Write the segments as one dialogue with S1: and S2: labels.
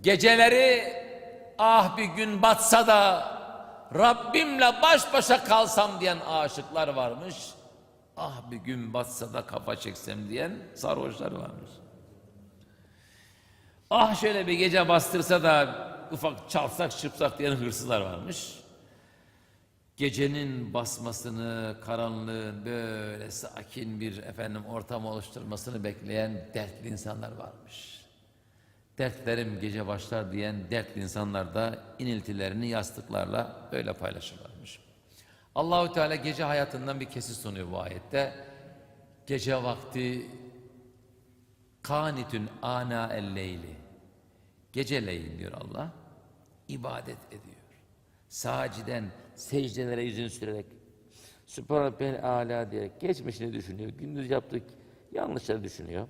S1: Geceleri ah bir gün batsa da Rabbimle baş başa kalsam diyen aşıklar varmış. Ah bir gün batsa da kafa çeksem diyen sarhoşlar varmış. Ah şöyle bir gece bastırsa da ufak çalsak çırpsak diyen hırsızlar varmış. Gecenin basmasını, karanlığın böyle sakin bir efendim ortam oluşturmasını bekleyen dertli insanlar varmış. Dertlerim gece başlar diyen dertli insanlar da iniltilerini yastıklarla öyle paylaşırlarmış. Allahü Teala gece hayatından bir kesit sunuyor bu ayette. Gece vakti kanitün ana el-leyli. Geceleyin diyor Allah. ibadet ediyor. Saciden secdelere yüzünü sürerek Sübhane ben ala diyerek geçmişini düşünüyor. Gündüz yaptık yanlışları düşünüyor.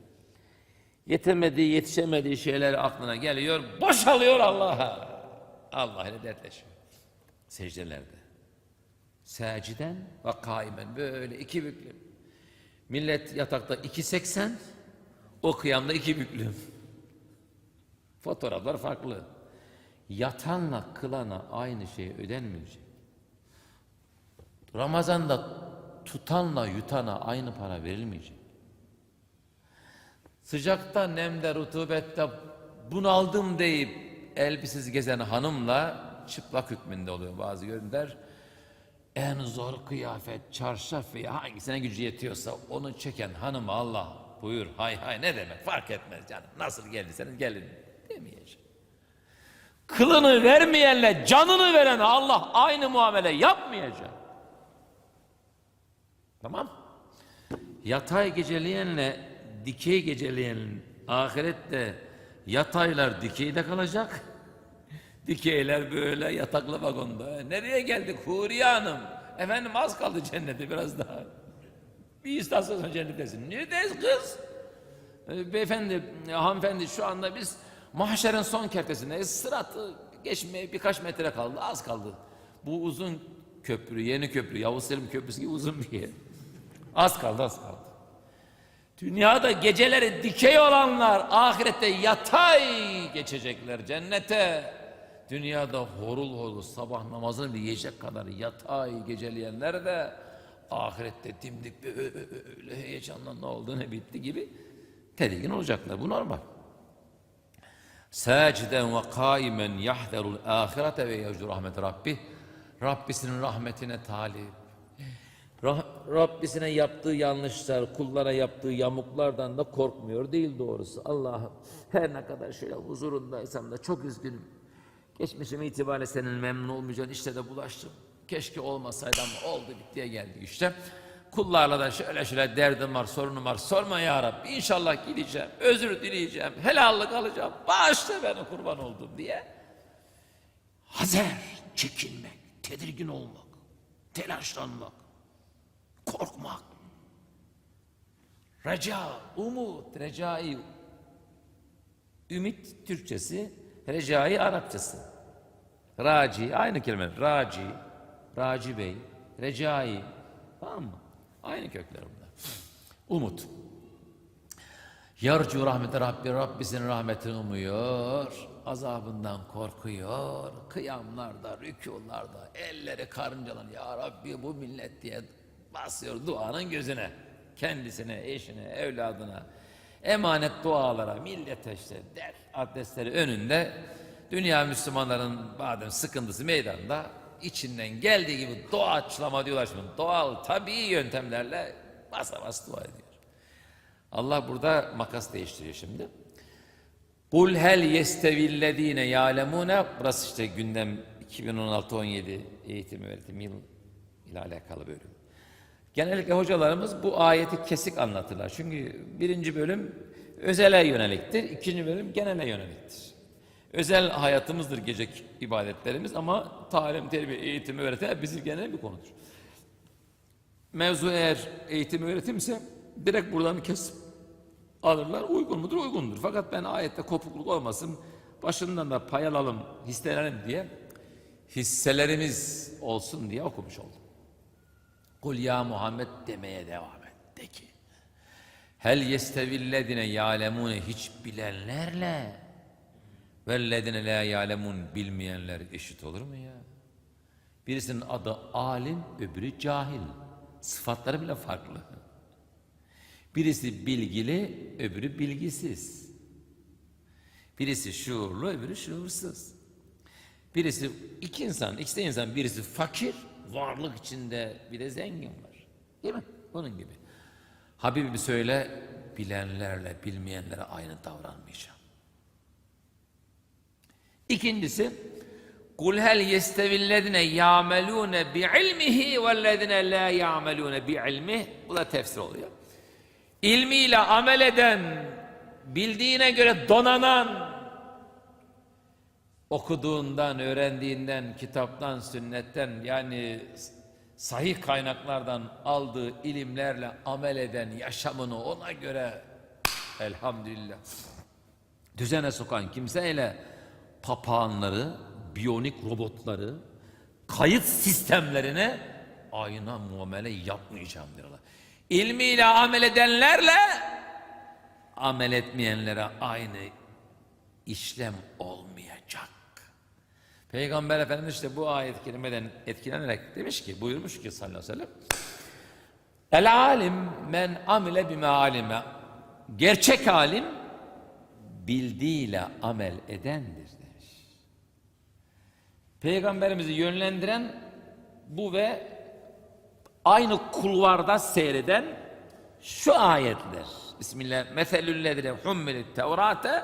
S1: Yetemediği, yetişemediği şeyler aklına geliyor. Boşalıyor Allah'a. Allah ile dertleşiyor. Secdelerde. Seciden ve kaimen böyle iki büklüm. Millet yatakta iki seksen, o kıyamda iki büklüm. Fotoğraflar farklı. Yatanla kılana aynı şey ödenmeyecek. Ramazanda tutanla yutana aynı para verilmeyecek. Sıcakta, nemde, rutubette bunaldım deyip elbisiz gezen hanımla çıplak hükmünde oluyor bazı görünler. En zor kıyafet, çarşaf veya hangisine gücü yetiyorsa onu çeken hanım Allah buyur hay hay ne demek fark etmez canım. Nasıl geldiyseniz gelin demeyecek. Kılını vermeyenle canını veren Allah aynı muamele yapmayacak. Tamam. Yatay geceleyenle dikey geceleyenin ahirette yataylar dikeyde kalacak. Dikeyler böyle yataklı vagonda. Nereye geldik Huriye Hanım? Efendim az kaldı cennete biraz daha. Bir istasyon sonra cennettesin. Neredeyiz kız? Ee, Beyefendi, hanımefendi şu anda biz mahşerin son kertesindeyiz. Sıratı geçmeye birkaç metre kaldı, az kaldı. Bu uzun köprü, yeni köprü, Yavuz Selim Köprüsü gibi uzun bir yer. Az kaldı, az kaldı. Dünyada geceleri dikey olanlar ahirette yatay geçecekler cennete. Dünyada horul horul sabah namazını yiyecek kadar yatay geceleyenler de ahirette dimdik böyle heyecanla ne oldu ne bitti gibi tedirgin olacaklar. Bu normal. Saciden ve kaimen yahzerul ahirete ve yercu rahmet rabbih. Rabbisinin rahmetine talip. Rabbisine yaptığı yanlışlar, kullara yaptığı yamuklardan da korkmuyor değil doğrusu. Allah'ım her ne kadar şöyle huzurundaysam da çok üzgünüm. Geçmişim itibariyle senin memnun olmayacağın işte de bulaştım. Keşke olmasaydı ama oldu bittiye geldi işte. Kullarla da şöyle şöyle derdim var, sorunum var. Sorma ya Rabbi. İnşallah gideceğim, özür dileyeceğim, helallik alacağım. Bağışla beni kurban oldum diye. Hazer, çekinmek, tedirgin olmak, telaşlanmak, korkmak. Reca, umut, recai. Ümit Türkçesi, recai Arapçası. Raci, aynı kelime. Raci, Raci Bey, recai. Tamam mı? Aynı kökler bunlar. Umut. Yarcu rahmeti Rabbi, Rabbisinin rahmetini umuyor. Azabından korkuyor. Kıyamlarda, rükularda, elleri karıncalan. Ya Rabbi bu millet diye basıyor duanın gözüne. Kendisine, eşine, evladına. Emanet dualara, millete işte dert adresleri önünde. Dünya Müslümanların badem sıkıntısı meydanda içinden geldiği gibi doğaçlama diyorlar şimdi. Doğal, tabii yöntemlerle basa bas dua ediyor. Allah burada makas değiştiriyor şimdi. Kul hel yestevillezine ya'lemune burası işte gündem 2016-17 eğitim öğretim yıl ile alakalı bölüm. Genellikle hocalarımız bu ayeti kesik anlatırlar. Çünkü birinci bölüm özele yöneliktir, ikinci bölüm genele yöneliktir. Özel hayatımızdır gece ibadetlerimiz ama talim, terbiye, eğitim, öğretim bizim genel bir konudur. Mevzu eğer eğitim öğretimse direkt buradan kesip alırlar. Uygun mudur? Uygundur. Fakat ben ayette kopukluk olmasın, başından da pay alalım, hisselenelim diye hisselerimiz olsun diye okumuş oldum. Kul ya Muhammed demeye devam et. De ki, hel yestevillezine ya'lemune hiç bilenlerle Vellezine la ya'lemun bilmeyenler eşit olur mu ya? Birisinin adı alim, öbürü cahil. Sıfatları bile farklı. Birisi bilgili, öbürü bilgisiz. Birisi şuurlu, öbürü şuursuz. Birisi iki insan, ikisi de insan. Birisi fakir, varlık içinde bir de zengin var. Değil mi? Bunun gibi. Habibim söyle, bilenlerle bilmeyenlere aynı davranmayacağım. İkincisi, Kul hel yestevillezine ya'melune bi'ilmihi vellezine la ya'melune bi'ilmih. Bu da tefsir oluyor. İlmiyle amel eden, bildiğine göre donanan, okuduğundan, öğrendiğinden, kitaptan, sünnetten yani sahih kaynaklardan aldığı ilimlerle amel eden, yaşamını ona göre elhamdülillah düzene sokan kimseyle papağanları, biyonik robotları, kayıt sistemlerine ayna muamele yapmayacağım diyorlar. İlmiyle amel edenlerle amel etmeyenlere aynı işlem olmayacak. Peygamber Efendimiz işte bu ayet kelimeden etkilenerek demiş ki, buyurmuş ki sallallahu aleyhi ve sellem, El alim men amile bime alime. Gerçek alim bildiğiyle amel edendir demiş. Peygamberimizi yönlendiren bu ve aynı kulvarda seyreden şu ayetler. Bismillah. Meselüllezine hummilit tevrate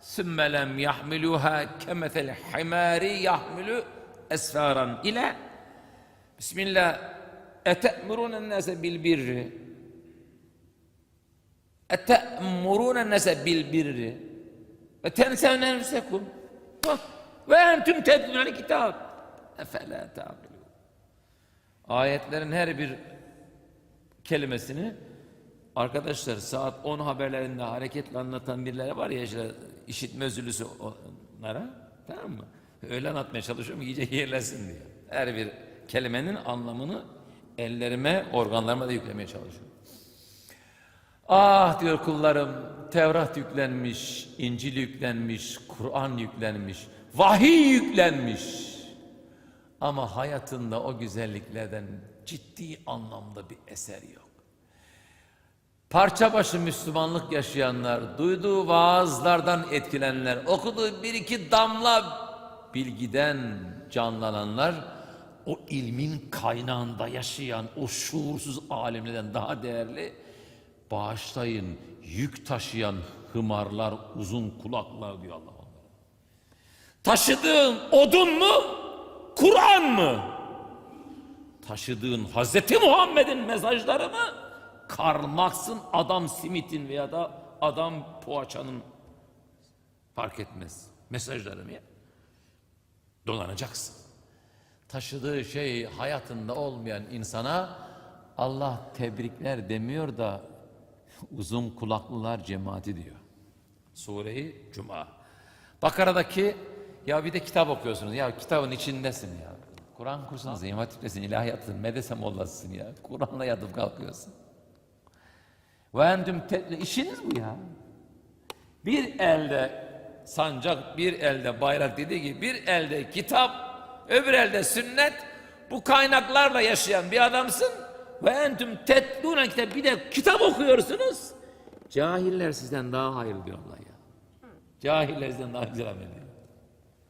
S1: sümme lem yahmiluha kemethel himari yahmilu esfaran ile Bismillah. Ete'murûnen nase bil birri Ete'murûnen nase bil birri ve tensevne nefsekum ve entüm tedlûnel kitab. Efela ta'kilûn Ayetlerin her bir kelimesini arkadaşlar saat 10 haberlerinde hareketle anlatan birileri var ya işte işitme özürlüsü onlara tamam mı? Öyle anlatmaya çalışıyorum iyice yerlesin diye. Her bir kelimenin anlamını ellerime, organlarıma da yüklemeye çalışıyorum. Ah diyor kullarım, Tevrat yüklenmiş, İncil yüklenmiş, Kur'an yüklenmiş, vahiy yüklenmiş. Ama hayatında o güzelliklerden ciddi anlamda bir eser yok. Parça başı Müslümanlık yaşayanlar, duyduğu vaazlardan etkilenenler, okuduğu bir iki damla bilgiden canlananlar, o ilmin kaynağında yaşayan o şuursuz alimlerden daha değerli, bağışlayın, yük taşıyan hımarlar, uzun kulaklar diyor Allah onlara. Taşıdığın odun mu, Kur'an mı? Taşıdığın Hazreti Muhammed'in mesajları mı? Karl Marx'ın Adam Smith'in veya da Adam Poğaça'nın fark etmez mesajları mı ya? Dolanacaksın. Taşıdığı şey hayatında olmayan insana Allah tebrikler demiyor da uzun kulaklılar cemaati diyor. Sure-i Cuma. Bakara'daki ya bir de kitap okuyorsunuz. Ya kitabın içindesin ya. Kur'an kursunuz, İmam Hatip'tesin, ilahiyatın, medrese mollasısın ya. Kur'an'la yatıp kalkıyorsun. Ve entüm işiniz bu ya. Bir elde sancak, bir elde bayrak dediği gibi bir elde kitap, öbür elde sünnet. Bu kaynaklarla yaşayan bir adamsın. Ve entüm tetlûne kitap bir de kitap okuyorsunuz. Cahiller sizden daha hayırlı diyorlar ya. Cahiller sizden daha güzel ediyor.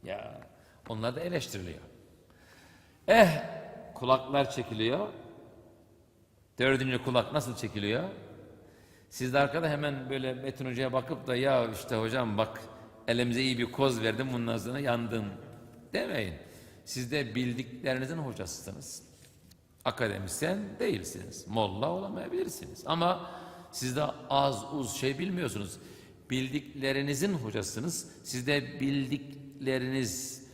S1: Ya onlar da eleştiriliyor. Eh kulaklar çekiliyor. Dördüncü kulak nasıl çekiliyor? Siz de arkada hemen böyle Metin Hoca'ya bakıp da ya işte hocam bak elimize iyi bir koz verdim bundan sonra yandın demeyin. Siz de bildiklerinizin hocasısınız. Akademisyen değilsiniz. Molla olamayabilirsiniz. Ama siz de az uz şey bilmiyorsunuz. Bildiklerinizin hocasısınız. Siz de bildikleriniz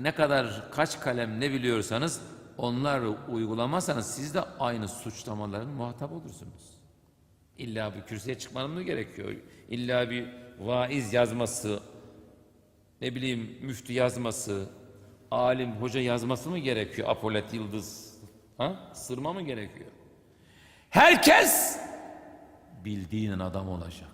S1: ne kadar kaç kalem ne biliyorsanız onları uygulamazsanız siz de aynı suçlamaların muhatap olursunuz. İlla bir kürsüye çıkmanın mı gerekiyor? İlla bir vaiz yazması, ne bileyim müftü yazması, alim hoca yazması mı gerekiyor? Apolet Yıldız, ha? Sırma mı gerekiyor? Herkes bildiğinin adam olacak.